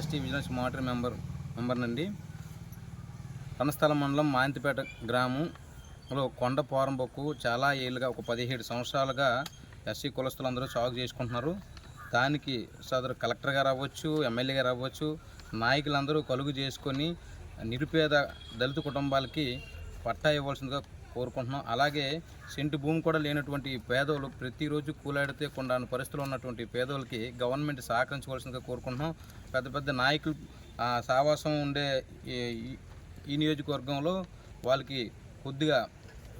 ST vigilance మోటరీ member member నండి. మండలం మాంతిపేట గ్రామంలో కొండ పోరంబొక్కు చాలా ఏళ్ళుగా ఒక పదిహేడు సంవత్సరాలుగా ఎస్సీ కులస్తులందరూ సాగు చేసుకుంటున్నారు. దానికి సదరు కలెక్టర్ గారు అవ్వచ్చు ఎమ్మెల్యే గారు అవ్వచ్చు నాయకులందరూ కలుగు చేసుకొని నిరుపేద దళిత కుటుంబాలకి పట్టా ఇవ్వాల్సిందిగా కోరుకుంటున్నాం. అలాగే సెంటు భూమి కూడా లేనటువంటి పేదోళ్ళు ప్రతిరోజు కూలాడితే కొండాని పరిస్థితులు ఉన్నటువంటి పేదోళ్ళకి గవర్నమెంట్ సహకరించవలసిందిగా కోరుకుంటున్నాం. పెద్ద పెద్ద నాయకులు సావాసం ఉండే ఈ- ఈ- ఈ నియోజకవర్గంలో వాళ్ళకి కొద్దిగా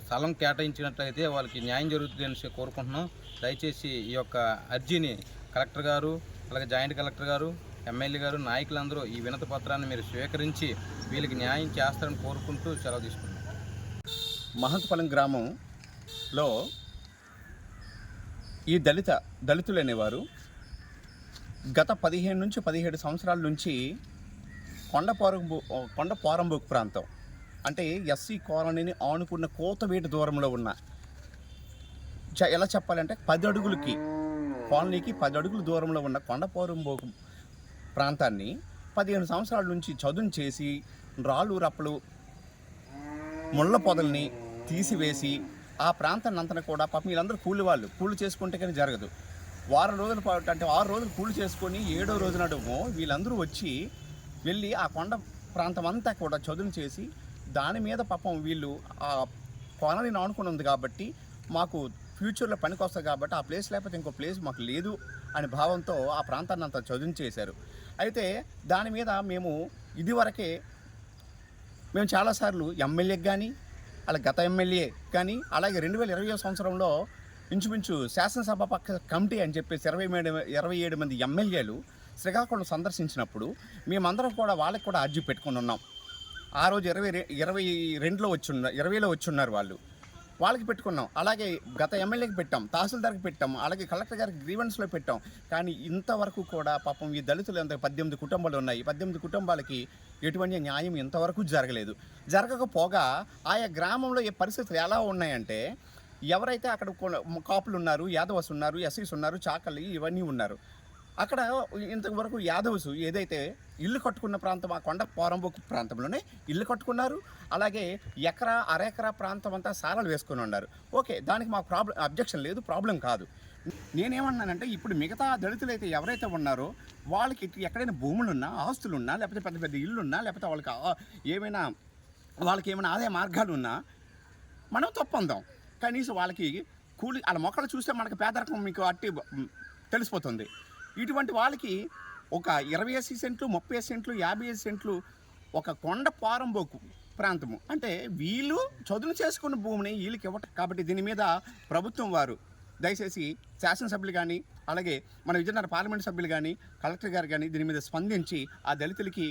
స్థలం కేటాయించినట్లయితే వాళ్ళకి న్యాయం జరుగుతుంది అని కోరుకుంటున్నాం. దయచేసి ఈ యొక్క అర్జీని కలెక్టర్ గారు అలాగే జాయింట్ కలెక్టర్ గారు ఎమ్మెల్యే గారు నాయకులందరూ ఈ వినతి పత్రాన్ని మీరు స్వీకరించి వీళ్ళకి న్యాయం చేస్తారని కోరుకుంటూ సెలవు తీసుకుంటున్నాం. మహంతపాలెం గ్రామంలో ఈ దళిత దళితులు అనేవారు గత పదిహేను నుంచి పదిహేడు సంవత్సరాల నుంచి కొండ పోరంబు కొండ ప్రాంతం అంటే ఎస్సీ కాలనీని ఆనుకున్న కోతవేటు దూరంలో ఉన్న చ- ఎలా చెప్పాలంటే పది అడుగులకి కాలనీకి పది అడుగుల దూరంలో ఉన్న కొండ పోరంబోకు ప్రాంతాన్ని పదిహేను సంవత్సరాల నుంచి చదును చేసి రాళ్ళు రప్పలు ముళ్ళ పొదల్ని తీసివేసి ఆ ప్రాంతాన్ని అంతా కూడా పాపం వీళ్ళందరూ కూలి వాళ్ళు. కూలి చేసుకుంటే కానీ జరగదు. వారం రోజుల పాటు అంటే ఆరు రోజులు కూలి చేసుకొని ఏడో రోజు వీళ్ళందరూ వచ్చి వెళ్ళి ఆ కొండ ప్రాంతం అంతా కూడా చదును చేసి దాని మీద పాపం వీళ్ళు ఆ కొనని ఆనుకుని ఉంది కాబట్టి మాకు ఫ్యూచర్లో పనికొస్తుంది కాబట్టి ఆ ప్లేస్ లేకపోతే ఇంకో ప్లేస్ మాకు లేదు అనే భావంతో ఆ ప్రాంతాన్ని అంతా చదును చేశారు. అయితే దాని మీద మేము ఇదివరకే మేము చాలాసార్లు ఎమ్మెల్యేకి కానీ అలా గత ఎమ్మెల్యే కానీ అలాగే రెండు వేల ఇరవై సంవత్సరంలో ఇంచుమించు శాసనసభ పక్క కమిటీ అని చెప్పేసి ఇరవై ఏడు ఇరవై ఏడు మంది ఎమ్మెల్యేలు శ్రీకాకుళం సందర్శించినప్పుడు మేమందరం కూడా వాళ్ళకి కూడా అర్జీ పెట్టుకుని ఉన్నాం. ఆ రోజు ఇరవై ఇరవై రెండులో వచ్చి ఉన్న ఇరవైలో వచ్చి ఉన్నారు వాళ్ళు. వాళ్ళకి పెట్టుకున్నాం. అలాగే గత ఎమ్మెల్యేకి పెట్టాం తహసీల్దార్కి పెట్టాం అలాగే కలెక్టర్ గారికి గ్రీవెన్స్లో పెట్టాం. కానీ ఇంతవరకు కూడా పాపం ఈ దళితులు ఎంత పద్దెనిమిది కుటుంబాలు ఉన్నాయి. పద్దెనిమిది కుటుంబాలకి ఎటువంటి న్యాయం ఇంతవరకు జరగలేదు. జరగకపోగా ఆయా గ్రామంలో ఏ పరిస్థితులు ఎలా ఉన్నాయంటే ఎవరైతే అక్కడ కాపులు ఉన్నారు యాదవస్ ఉన్నారు ఎస్సీస్ ఉన్నారు చాకలి ఇవన్నీ ఉన్నారు. అక్కడ ఇంతవరకు యాదవ్స్ ఏదైతే ఇల్లు కట్టుకున్న ప్రాంతం ఆ కొండ పోరంబొక్కు ప్రాంతంలోనే ఇల్లు కట్టుకున్నారు. అలాగే ఎకరా అరెకరా ప్రాంతం అంతా సారాలు వేసుకొని ఉన్నారు. ఓకే దానికి మాకు ప్రాబ్లం అబ్జెక్షన్ లేదు ప్రాబ్లం కాదు. నేనేమన్నానంటే ఇప్పుడు మిగతా దళితులు అయితే ఎవరైతే ఉన్నారో వాళ్ళకి ఎక్కడైనా భూములున్నా ఆస్తులున్నా లేకపోతే పెద్ద పెద్ద ఇల్లున్నా లేకపోతే వాళ్ళకి ఏమైనా వాళ్ళకి ఏమైనా ఆదాయ మార్గాలు ఉన్నా మనం తప్పందాం. కనీసం వాళ్ళకి కూలి వాళ్ళ మొక్కలు చూస్తే మనకి పేదరికం మీకు అట్టి తెలిసిపోతుంది. ఇటువంటి వాళ్ళకి ఒక ఇరవై ఎస్సీ సెంట్లు ముప్పై సెంట్లు యాభై ఐదు సెంట్లు ఒక కొండ పారంబోకు ప్రాంతము. అంటే వీళ్ళు చదును చేసుకున్న భూమిని వీళ్ళకి ఇవ్వటం. కాబట్టి దీని మీద ప్రభుత్వం వారు దయచేసి శాసనసభ్యులు కానీ అలాగే మన విజయనగర పార్లమెంట్ సభ్యులు కానీ కలెక్టర్ గారు కానీ దీని మీద స్పందించి ఆ దళితులకి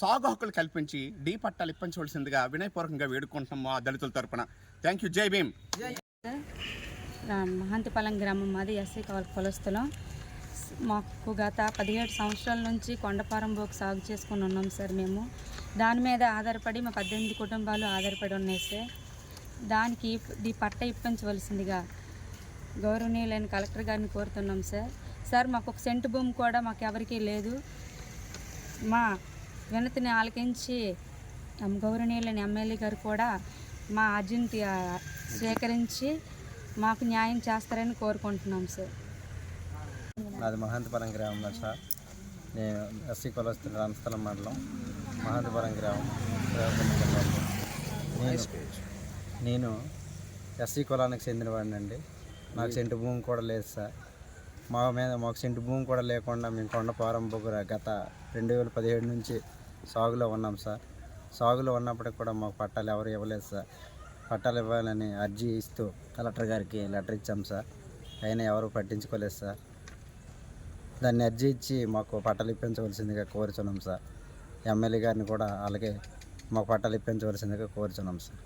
సాగు హక్కులు కల్పించి డీ పట్టాలు ఇప్పించవలసిందిగా వినయపూర్వకంగా వేడుకుంటున్నాం మా దళితుల తరపున. థ్యాంక్ యూ జై భీమ్ మహాంతిపాలెం మహంతిపాలెం గ్రామం మాది ఎస్ఐ కవల్ కొలస్తులం. మాకు గత పదిహేడు సంవత్సరాల నుంచి కొండపారం బోకు సాగు చేసుకుని ఉన్నాం సార్ మేము. దాని మీద ఆధారపడి మా పద్దెనిమిది కుటుంబాలు ఆధారపడి ఉన్నాయి సార్. దానికి ఈ పట్ట ఇప్పించవలసిందిగా గౌరవనీయులైన కలెక్టర్ గారిని కోరుతున్నాం సార్. సార్ మాకు ఒక సెంటు భూమి కూడా మాకు ఎవరికీ లేదు. మా వినతిని ఆలకించి గౌరవనీయులైన ఎమ్మెల్యే గారు కూడా మా అర్జీని స్వీకరించి మాకు న్యాయం చేస్తారని కోరుకుంటున్నాం సార్. నాది మహంతపురం గ్రామంలో సార్. నేను ఎస్సీ కులస్తుల రంస్థలం మండలం మహంతపురం గ్రామం నేను నేను ఎస్సీ కులానికి చెందినవాడిని అండి నాకు సెంటు భూమి కూడా లేదు సార్. మా మీద మాకు సెంటు భూమి కూడా లేకుండా మేము కొండ పారంబొగుర గత రెండు వేల పదిహేడు నుంచి సాగులో ఉన్నాం సార్. సాగులో ఉన్నప్పటికి కూడా మాకు పట్టాలు ఎవరు ఇవ్వలేదు సార్. పట్టాలు ఇవ్వాలని అర్జీ ఇస్తూ కలెక్టర్ గారికి లెటర్ ఇచ్చాం సార్. అయినా ఎవరు పట్టించుకోలేదు సార్. దాన్ని అర్జీ ఇచ్చి మాకు పట్టాలు ఇప్పించవలసిందిగా కోరుచున్నాం సార్. ఎమ్మెల్యే గారిని కూడా అలాగే మాకు పట్టాలు ఇప్పించవలసిందిగా కోరుచున్నాం సార్.